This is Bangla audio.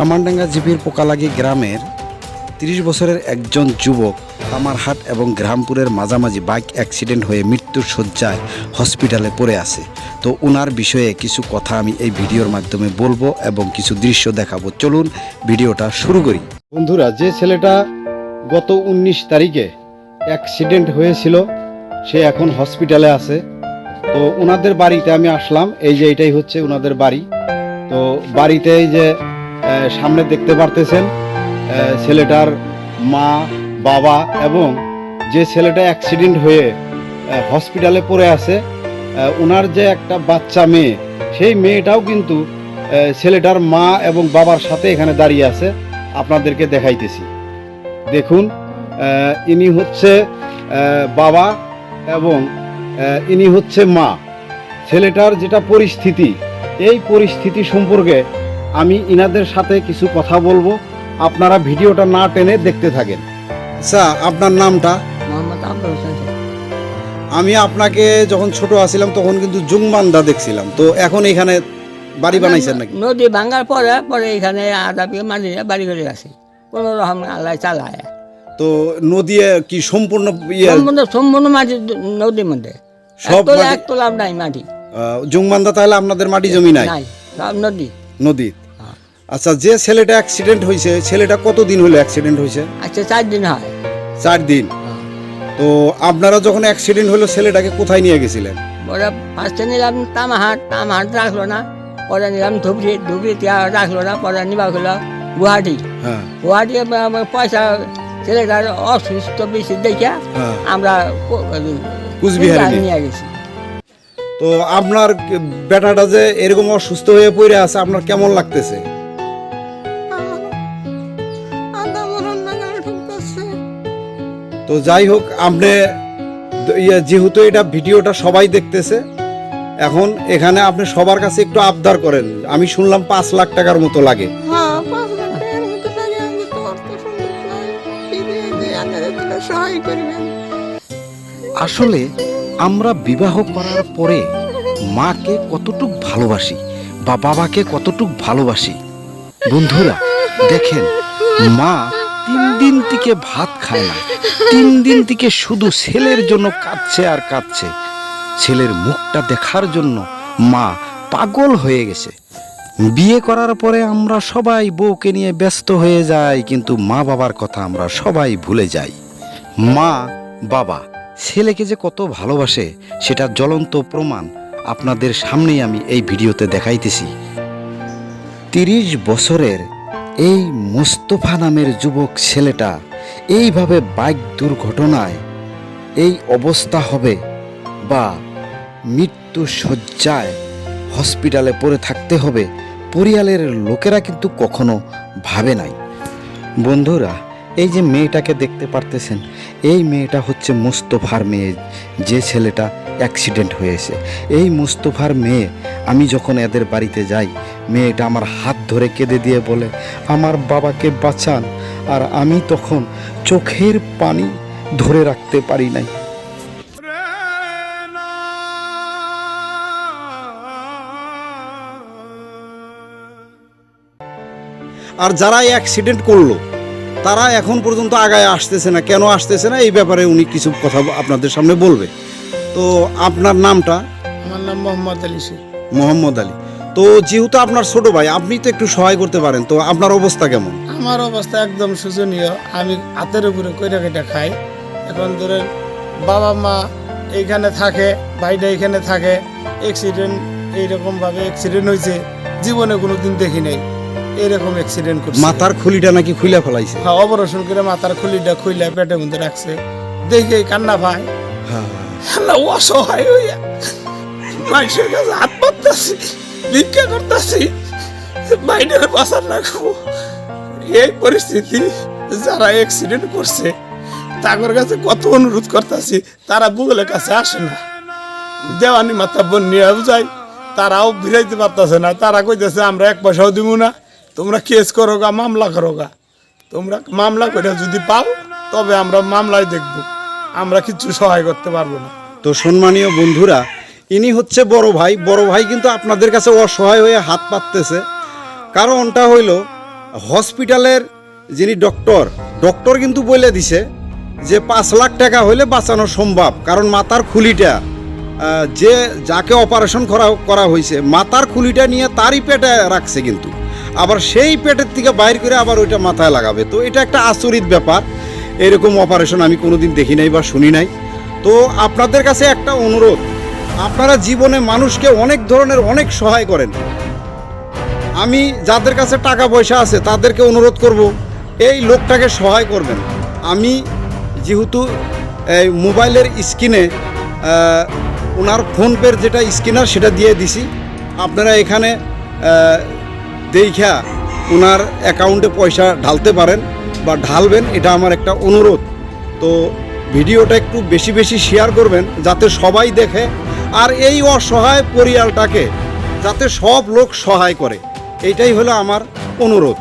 কামানডাঙ্গা জিপির পোকালাগি গ্রামের তিরিশ বছরের একজন যুবক কামারহাট এবং গ্রামপুরের মাঝামাঝি বাইক অ্যাক্সিডেন্ট হয়ে মৃত্যুর শয্যায় হসপিটালে পড়ে আছে। তো ওনার বিষয়ে কিছু কথা আমি এই ভিডিওর মাধ্যমে বলব এবং কিছু দৃশ্য দেখাবো। চলুন ভিডিওটা শুরু করি। বন্ধুরা, যে ছেলেটা গত উনিশ তারিখে অ্যাক্সিডেন্ট হয়েছিল, সে এখন হসপিটালে আছে। তো ওনাদের বাড়িতে আমি আসলাম। এই যে এটাই হচ্ছে ওনাদের বাড়ি। তো বাড়িতে এই যে সামনে দেখতে পারতেছেন ছেলেটার মা, বাবা এবং যে ছেলেটা অ্যাক্সিডেন্ট হয়ে হসপিটালে পড়ে আছে ওনার যে একটা বাচ্চা মেয়ে, সেই মেয়েটাও কিন্তু ছেলেটার মা এবং বাবার সাথে এখানে দাঁড়িয়ে আছে। আপনাদেরকে দেখাইতেছি। দেখুন ইনি হচ্ছে বাবা এবং ইনি হচ্ছে মা। ছেলেটার যেটা পরিস্থিতি, এই পরিস্থিতি সম্পর্কে আমি ইনাদের সাথে কিছু কথা বলব। আপনারা ভিডিওটা না টেনে দেখতে থাকেন। আচ্ছা আপনার নামটা? মোহাম্মদ আব্দুল হোসেন আমি আপনাকে যখন ছোট আছিলাম তখন কিন্তু জুংবান্দা দেখছিলাম। তো এখন এখানে বাড়ি বানাইছেন নাকি? নদী ভাঙার পরে পরে এখানে আধা বিঘা মাটি বাড়ি করে গেছে কোনো রকম আল্লাহ চালায়। তো নদী কি সম্পূর্ণ ইয়ে? সম্পূর্ণ সম্পূর্ণ মাটি নদীর মধ্যে। সব এক তোলা মাটি- এক নাই মাটি। আহ, জুংবান্দা তাহলে আপনাদের মাটি জমি নাই? নাই সব নদী। নদী। হ্যাঁ। আচ্ছা যে ছেলেটা অ্যাক্সিডেন্ট হয়েছে ছেলেটা কতদিন হলো অ্যাক্সিডেন্ট হয়েছে? আচ্ছা চার দিন হয়। চার দিন। হ্যাঁ। তো আপনারা যখন অ্যাক্সিডেন্ট হলো ছেলেটাকে কোথায় নিয়ে গেছিলেন? পরে ফার্স্টে নিলাম তামাহাট তামাহাট রাখল না পরে নিলাম ধুবড়ি ধুবড়ি রাখল না পরে নিবা হলো গুয়াহাটি। হ্যাঁ। গুয়াহাটি পয়সা ছেলেটার অসুস্থ বেশি দেখে আমরা কুচবিহারে। নিয়ে গেছি। তো আপনার বেটাটা যে এরকম অসুস্থ হয়ে পড়ে আছে আপনার কেমন লাগতেছে? তো যাই হোক আপনি ইয়ে, যেহেতু এটা ভিডিওটা সবাই দেখতেছে এখন এখানে আপনি সবার কাছে একটু আবদার করেন। আমি শুনলাম পাঁচ লাখ টাকার মতো লাগে। হ্যাঁ আসলে আমরা বিবাহ করার পরে মাকে কতটুক ভালোবাসি বা বাবাকে কতটুক ভালোবাসি? বন্ধুরা, দেখেন, মা তিন দিন থেকে ভাত খায় না। তিন দিন থেকে শুধু ছেলের জন্য কাঁদছে আর কাঁদছে। ছেলের মুখটা দেখার জন্য মা পাগল হয়ে গেছে। বিয়ে করার পরে আমরা সবাই বউকে নিয়ে ব্যস্ত হয়ে যাই, কিন্তু মা বাবার কথা আমরা সবাই ভুলে যাই। মা বাবা ছেলেকে যে কত ভালোবাসে, সেটা জ্বলন্ত প্রমাণ আপনাদের সামনেই আমি এই ভিডিওতে দেখাইতেছি। তিরিশ বছরের এই মোস্তফা নামের যুবক ছেলেটা এইভাবে বাইক দুর্ঘটনায় এই অবস্থা হবে বা মৃত্যু শয্যায় হসপিটালে পড়ে থাকতে হবে, পরিয়ালের লোকেরা কিন্তু কখনো ভাবে নাই। বন্ধুরা এই যে মেয়েটাকে দেখতে পারতেছেন, এই মেয়েটা হচ্ছে মুস্তফার মেয়ে, যে ছেলেটা অ্যাক্সিডেন্ট হয়েছে। এই মুস্তফার মেয়ে, আমি যখন এদের বাড়িতে যাই, মেয়েটা আমার হাত ধরে কেঁদে দিয়ে বলে, আমার বাবাকে বাঁচান। আর আমি তখন চোখের পানি ধরে রাখতে পারি নাই। আর যারা অ্যাক্সিডেন্ট করল তারা এখন পর্যন্ত আগায় আসতেছে না। কেন আসতেছে না? এই ব্যাপারে উনি কিছু কথা আপনাদের সামনে বলবে। তো আপনার নামটা? আমার নাম মোহাম্মদ আলী শেখ। মোহাম্মদ আলী। তো যেহেতু আপনার ছোট ভাই আপনি তো একটু সহায় করতে পারেন। তো আপনার অবস্থা কেমন? আমার অবস্থা একদম শোচনীয়। আমি হাতের উপরে কইরা কেটে খাই। এখন ধরেন বাবা মা এইখানে থাকে ভাইটা এখানে থাকে অ্যাক্সিডেন্ট এইরকম ভাবে অ্যাক্সিডেন্ট হয়েছে জীবনে কোনো দিন দেখি নাই। এরকম অ্যাক্সিডেন্ট করছে। মাথার খুলিটা নাকি খুলে ফেলাইছে? হ্যাঁ অপারেশন করে মাথার খুলিটা খুইলা পেটের মধ্যে রাখছে। দেখে কান্না ভাই হ্যাঁ। অসহায় হইয়া মানুষের কাছে হাত পাততেছি ভিক্ষা করতেছি। বাইরের বাসার রাখব এই পরিস্থিতি যারা অ্যাক্সিডেন্ট করছে তাদের কাছে কত অনুরোধ করতেছি তারা বুগলের কাছে আসে না। দেওয়ানি মাথা বোন নিয়ে যায় তারাও বিরাইতে পারতেছে না। তারা কইতেছে আমরা এক পয়সাও দিব না। তোমরা কেস করো গা মামলা করো গা তোমরা মামলা করে যদি পাও, তবে আমরা মামলায় দেখব। আমরা কিছু সহায় করতে পারব না। তো সম্মানীয় বন্ধুরা, ইনি হচ্ছে বড় ভাই। বড় ভাই কিন্তু আপনাদের কাছে অসহায় হয়ে হাত পাততেছে। কারণটা হইল, হসপিটালের যিনি ডক্টর ডক্টর কিন্তু বলে দিছে যে পাঁচ লাখ টাকা হলে বাঁচানো সম্ভব। কারণ মাথার খুলিটা যে যাকে অপারেশন করা করা হয়েছে মাতার খুলিটা নিয়ে তারই পেটে রাখছে কিন্তু। আবার সেই পেটের থেকে বাইর করে আবার ওইটা মাথায় লাগাবে। তো এটা একটা আচরিত ব্যাপার। এরকম অপারেশন আমি কোনোদিন দেখি নাই বা শুনি নাই। তো আপনাদের কাছে একটা অনুরোধ। আপনারা জীবনে মানুষকে অনেক ধরনের অনেক সহায় করেন। আমি যাদের কাছে টাকা পয়সা আছে তাদেরকে অনুরোধ করব, এই লোকটাকে সহায় করবেন। আমি যেহেতু, এই মোবাইলের স্ক্রিনে ওনার ফোনপের যেটা স্ক্যানার সেটা দিয়ে দিছি। আপনারা এখানে দেইখা ওনার অ্যাকাউন্টে পয়সা ঢালতে পারেন বা ঢালবেন, এটা আমার একটা অনুরোধ। তো ভিডিওটা একটু বেশি বেশি শেয়ার করবেন, যাতে সবাই দেখে। আর এই অসহায় পরিয়ালটাকে যাতে সব লোক সহায় করে এইটাই হলো আমার অনুরোধ।